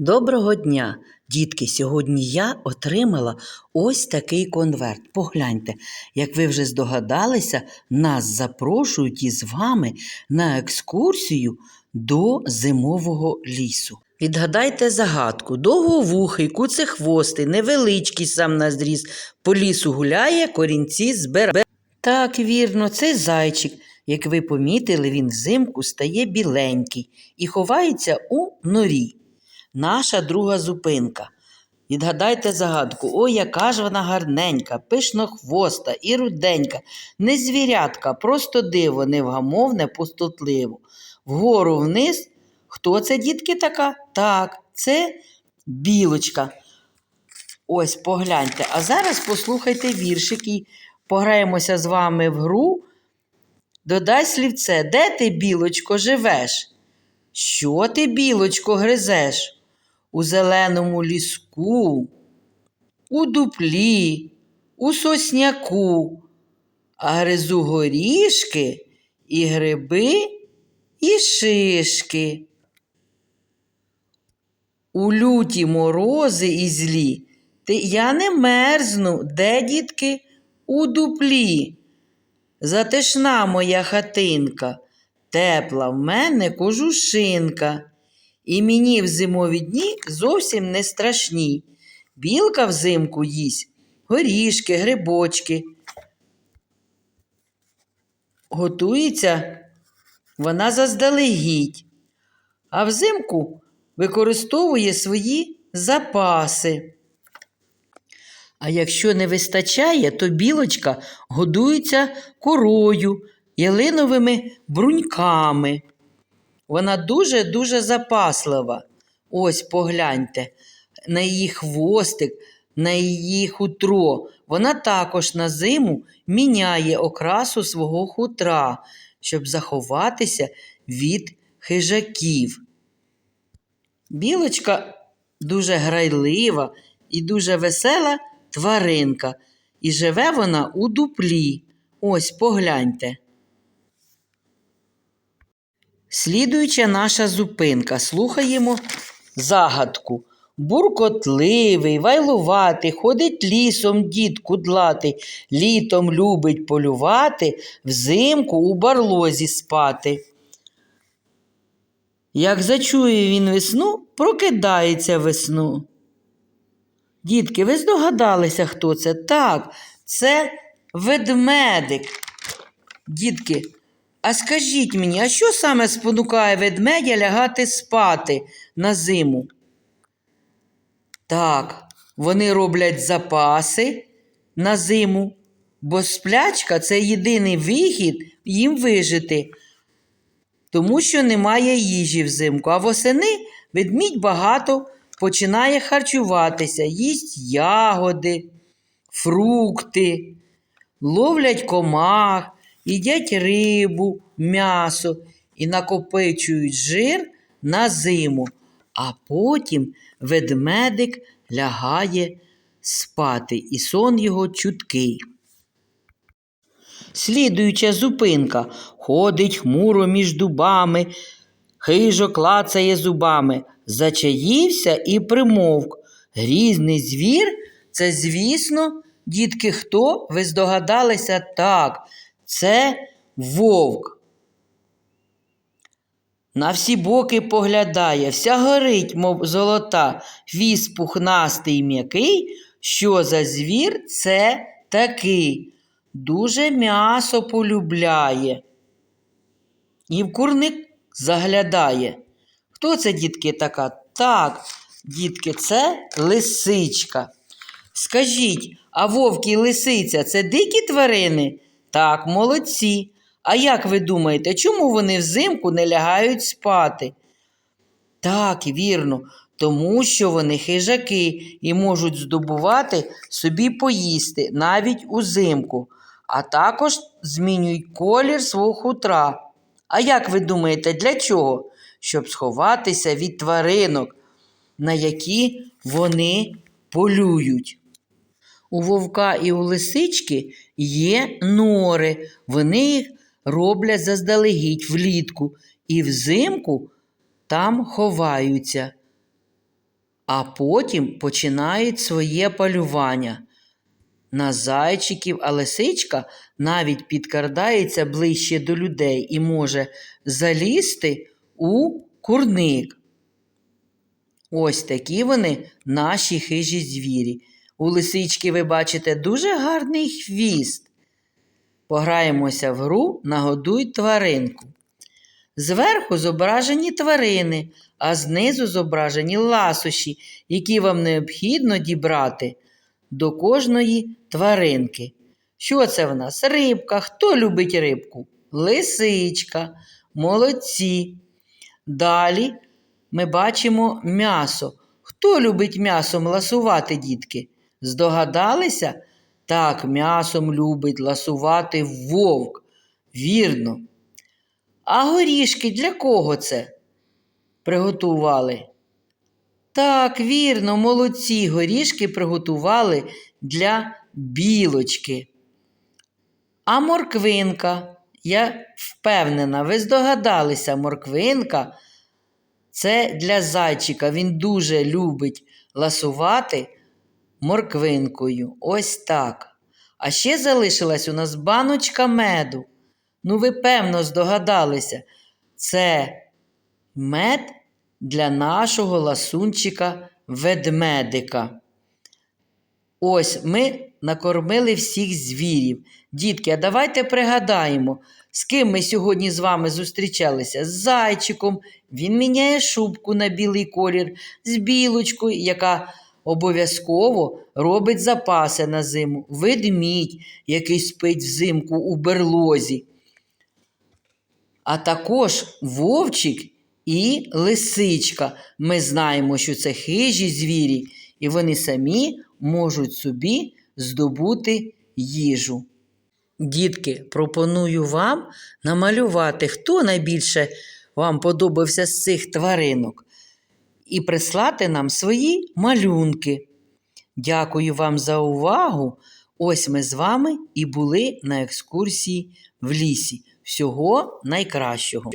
Доброго дня, дітки! Сьогодні я отримала ось такий конверт. Погляньте, як ви вже здогадалися, нас запрошують із вами на екскурсію до зимового лісу. Відгадайте загадку. Довговухий, куцехвостий, невеличкий сам на зріз, по лісу гуляє, корінці збере. Так, вірно, це зайчик. Як ви помітили, він взимку стає біленький і ховається у норі. Наша друга зупинка. Відгадайте загадку, ой, яка ж вона гарненька, пишнохвоста і руденька, не звірятка, просто диво, невгамовне, пустотливо. Вгору вниз. Хто це, дітки, така? Так, це білочка. Ось погляньте. А зараз послухайте віршик і пограємося з вами в гру. Додай слівце, де ти, білочко, живеш? Що ти, білочко, гризеш? У зеленому ліску, у дуплі, у сосняку, а гризу горішки і гриби, і шишки. У люті морози і злі, ти я не мерзну, де, дітки, у дуплі. Затишна моя хатинка, тепла в мене кожушинка. І мені в зимові дні зовсім не страшні. Білка взимку їсть горішки, грибочки. Готується вона заздалегідь, а взимку використовує свої запаси. А якщо не вистачає, то білочка годується корою, ялиновими бруньками. Вона дуже-дуже запаслива. Ось погляньте, на її хвостик, на її хутро. Вона також на зиму міняє окрасу свого хутра, щоб заховатися від хижаків. Білочка дуже грайлива і дуже весела тваринка, і живе вона у дуплі. Ось погляньте. Слідуюча наша зупинка. Слухаємо загадку. Буркотливий, вайлуватий, ходить лісом дід кудлатий, літом любить полювати, взимку у барлозі спати. Як зачує він весну, прокидається весну. Дітки, ви здогадалися, хто це? Так, це ведмедик. Дітки, а скажіть мені, а що саме спонукає ведмедя лягати спати на зиму? Так, вони роблять запаси на зиму, бо сплячка це єдиний вихід їм вижити, тому що немає їжі взимку, а восени ведмідь багато починає харчуватися, їсть ягоди, фрукти, ловлять комах їдять рибу, м'ясо і накопичують жир на зиму, а потім ведмедик лягає спати, і сон його чуткий. Слідуюча зупинка ходить хмуро між дубами, хижо клацає зубами, зачаївся і примовк. Грізний звір це, звісно, дітки, хто? Ви здогадалися так, це вовк. На всі боки поглядає, вся горить, мов золота, хвіст пухнастий м'який. Що за звір це такий? Дуже м'ясо полюбляє. І в курник заглядає. Хто це, дітки, така? Так, дітки, це лисичка. Скажіть, а вовк і лисиця це дикі тварини? Так, молодці. А як ви думаєте, чому вони взимку не лягають спати? Так, вірно, тому що вони хижаки і можуть здобувати собі поїсти навіть узимку, а також змінюють колір свого хутра. А як ви думаєте, для чого? Щоб сховатися від тваринок, на які вони полюють. У вовка і у лисички є нори. Вони їх роблять заздалегідь влітку і взимку там ховаються. а потім починають своє полювання на зайчиків, а лисичка навіть підкрадається ближче до людей і може залізти у курник. Ось такі вони наші хижі звірі. У лисички ви бачите дуже гарний хвіст. Пограємося в гру Нагодуй тваринку. Зверху зображені тварини, а знизу зображені ласощі, які вам необхідно дібрати до кожної тваринки. Що це в нас? Рибка. Хто любить рибку? Лисичка. Молодці. Далі ми бачимо м'ясо. Хто любить м'ясом ласувати, дітки? Здогадалися? Так, м'ясом любить ласувати вовк. Вірно. А горішки для кого це? Приготували. Так, вірно, молодці, горішки приготували для білочки. А морквинка, я впевнена, ви здогадалися, морквинка це для зайчика. Він дуже любить ласувати морквинкою. Ось так. А ще залишилась у нас баночка меду. Ну, ви певно здогадалися, це мед для нашого ласунчика ведмедика. Ось ми накормили всіх звірів. Дітки, а давайте пригадаємо, з ким ми сьогодні з вами зустрічалися. З зайчиком, він міняє шубку на білий колір, з білочкою, яка обов'язково робить запаси на зиму, ведмідь, який спить взимку у берлозі. А також вовчик і лисичка. Ми знаємо, що це хижі звірі, і вони самі можуть собі здобути їжу. Дітки, пропоную вам намалювати, хто найбільше вам подобався з цих тваринок, і прислати нам свої малюнки. Дякую вам за увагу. Ось ми з вами і були на екскурсії в лісі. Всього найкращого.